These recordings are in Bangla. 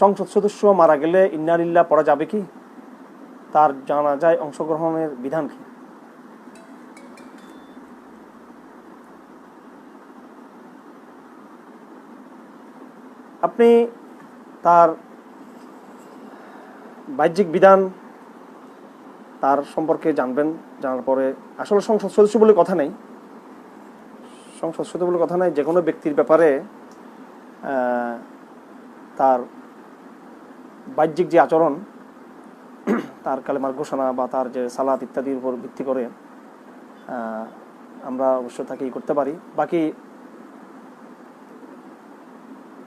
সংসদ সদস্য মারা গেলে ইন্নালিল্লাহ পড়া যাবে কি? তার জানা যায় অংশগ্রহণের বিধান কি? আপনি তার বাহ্যিক বিধান তার সম্পর্কে জানবেন, জানার পরে আসলে সংসদ সদস্য বলে কথা নেই। সংসদ সদস্য বলে কথা নেই যে কোনো ব্যক্তির ব্যাপারে তার বাহ্যিক যে আচরণ, তার কালেমার ঘোষণা বা তার যে সালাত ইত্যাদির উপর ভিত্তি করে আমরা অবশ্য তাকে করতে পারি। বাকি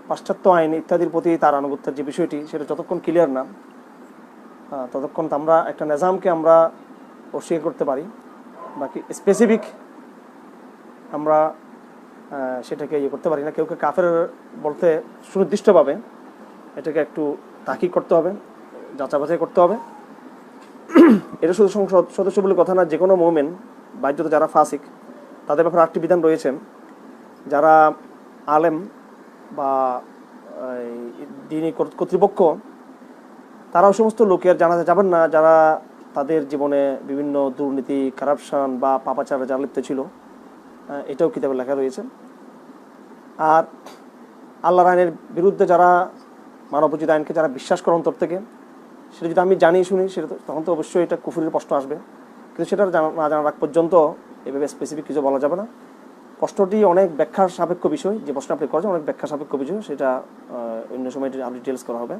পাশ্চাত্য আইন ইত্যাদির প্রতি তার আনুগত্যের যে বিষয়টি, সেটা যতক্ষণ ক্লিয়ার না ততক্ষণ আমরা একটা নিজামকে আমরা অস্বীকার করতে পারি। বাকি স্পেসিফিক আমরা সেটাকে ইয়ে করতে পারি না। কেউ কাফের বলতে সুনির্দিষ্টভাবে এটাকে একটু তাকি করতে হবে যাচা বাছাই করতে হবে। এটা শুধু সংসদ সদস্য বলে কথা না যে কোনো মোমেন, বাহ্যত যারা ফাসিক, তাদের ব্যাপারে আটটি বিধান রয়েছে। যারা আলেম বা দিনী কর্ত- কর্তৃপক্ষ, তারাও সমস্ত লোকের জানাতে যাবেন না। যারা তাদের জীবনে বিভিন্ন দুর্নীতি কারাপশন বা পাপাচারে যারা লিপ্ত ছিল এটাও কিতাবে লেখা রয়েছে। আর আল্লাহ আইনের বিরুদ্ধে যারা মানবোচিত আইনকে যারা বিশ্বাস করে অন্তর থেকে, সেটা যদি আমি জানি, শুনি, সেটা তখন তো অবশ্যই এটা কুফুরির প্রশ্ন আসবে। কিন্তু সেটা না জানার আগ পর্যন্ত এভাবে স্পেসিফিক কিছু বলা যাবে না। প্রশ্নটি অনেক ব্যাখ্যার সাপেক্ষ বিষয়। যে প্রশ্ন আপনি করেছেন, অনেক ব্যাখ্যা সাপেক্ষ বিষয়। সেটা অন্য সময় আপনি ডিটেলস করা হবে।